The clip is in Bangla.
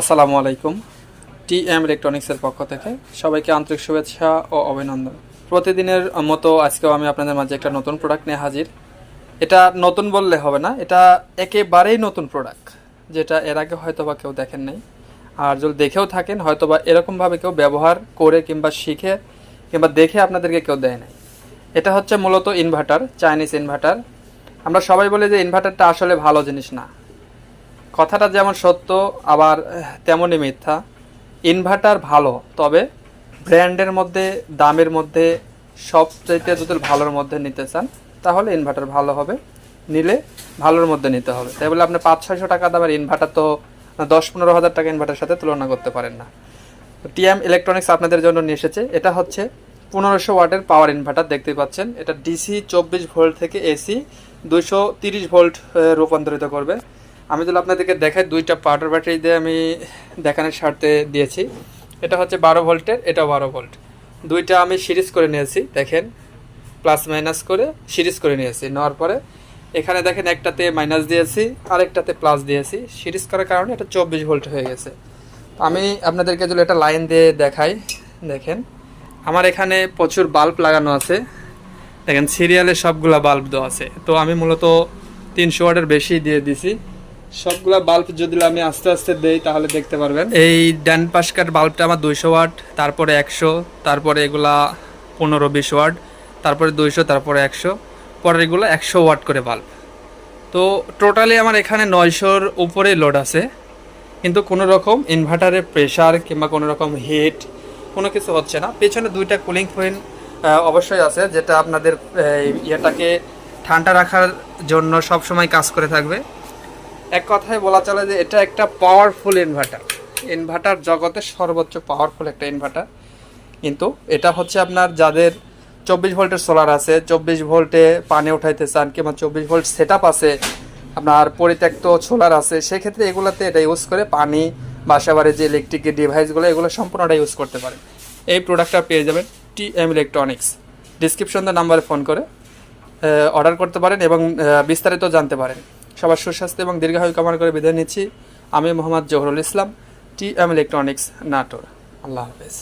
আসসালামু আলাইকুম। টি এম ইলেকট্রনিক্সের পক্ষ থেকে সবাইকে আন্তরিক শুভেচ্ছা ও অভিনন্দন। প্রতিদিনের মতো আজকেও আমি আপনাদের মাঝে একটা নতুন প্রোডাক্ট নিয়ে হাজির। এটা নতুন বললে হবে না, এটা একেবারেই নতুন প্রোডাক্ট যেটা এর আগে হয়তো বা কেউ দেখেন নাই। আর যদি দেখেও থাকেন হয়তো বা এরকমভাবে কেউ ব্যবহার করে কিংবা শিখে কিংবা দেখে আপনাদেরকে কেউ দেয় নাই। এটা হচ্ছে মূলত ইনভার্টার চাইনিজ ইনভার্টার আমরা সবাই বলি যে ইনভার্টারটা আসলে ভালো জিনিস না। কথাটা যেমন সত্য, আবার তেমনই মিথ্যা। ইনভার্টার ভালো, তবে ব্র্যান্ডের মধ্যে, দামের মধ্যে, সবচাইতে যদি ভালোর মধ্যে নিতে চান, তাহলে ইনভার্টার ভালো হবে। নিলে ভালোর মধ্যে নিতে হবে। তাই বলে আপনি পাঁচ ছয়শো টাকা দামের ইনভার্টার তো দশ পনেরো হাজার টাকা ইনভার্টারের সাথে তুলনা করতে পারেন না। টিএম ইলেকট্রনিক্স আপনাদের জন্য নিয়ে এসেছে। এটা হচ্ছে পনেরোশো ওয়াটের পাওয়ার ইনভার্টার দেখতে পাচ্ছেন। এটা ডিসি চব্বিশ ভোল্ট থেকে এসি, দুইশো তিরিশ ভোল্ট রূপান্তরিত করবে। আমি যদি আপনাদেরকে দেখাই দুইটা পাউডার ব্যাটারি দিয়ে আমি দেখানোর স্বার্থে দিয়েছি। এটা হচ্ছে বারো ভোল্টের এটা বারো ভোল্ট। দুইটা আমি সিরিজ করে নিয়েছি, দেখেন। প্লাস মাইনাস করে সিরিজ করে নিয়েছি, নেওয়ার পরে এখানে দেখেন একটাতে মাইনাস দিয়েছি, আরেকটাতে প্লাস দিয়েছি। সিরিজ করার কারণে এটা চব্বিশ ভোল্ট হয়ে গেছে। আমি আপনাদেরকে যদি একটা লাইন দিয়ে দেখাই, দেখেন। আমার এখানে প্রচুর বাল্ব লাগানো আছে। দেখেন সিরিয়ালে সবগুলা বাল্ব দেওয়া আছে। তো আমি মূলত তিনশো ওয়াটের বেশি দিয়ে দিছি। সবগুলা বাল্ব যদি আমি আস্তে আস্তে দেই, তাহলে দেখতে পারবেন। এই ড্যান পাশকার বাল্বটা আমার দুইশো ওয়াট, তারপরে একশো, তারপরে এগুলা পনেরো, বিশ ওয়াট, তারপরে দুইশো, তারপরে একশো, পরে এগুলো একশো ওয়াট করে বাল্ব তো টোটালি আমার এখানে নয়শোর উপরে লোড আছে। কিন্তু কোনো রকম ইনভার্টারের প্রেশার কিংবা কোনো রকম হিট কোনো কিছু হচ্ছে না। পেছনে দুইটা কুলিং ফ্যান অবশ্যই আছে, যেটা আপনাদের ইয়েটাকে ঠান্ডা রাখার জন্য সব সময় কাজ করে থাকবে। এক কথায় বলা চলে যে এটা একটা পাওয়ারফুল ইনভার্টার ইনভার্টার জগতের সর্বোচ্চ পাওয়ারফুল একটা ইনভার্টার কিন্তু এটা হচ্ছে আপনার যাদের চব্বিশ ভোল্টের সোলার আছে, চব্বিশ ভোল্টে পানি উঠাইতে চান কিংবা চব্বিশ ভোল্ট সেট আপ আছে, আপনার পরিত্যক্ত সোলার আছে, সেক্ষেত্রে এগুলোতে এটা ইউজ করে পানি বাসাবাড়ি যে ইলেকট্রিক ডিভাইসগুলো এগুলো সম্পূর্ণটা ইউজ করতে পারেন এই প্রোডাক্টটা পেয়ে যাবেন টি এম ইলেকট্রনিক্স ডিসক্রিপশন নাম্বারে ফোন করে অর্ডার করতে পারেন এবং বিস্তারিত জানতে পারেন। সবার সুস্বাস্থ্য এবং দীর্ঘায়ু কামনা করে বিদায় নিচ্ছি। আমি Mohammad Jahurul Islam, T M electronics, Natore. আল্লাহ হাফেজ।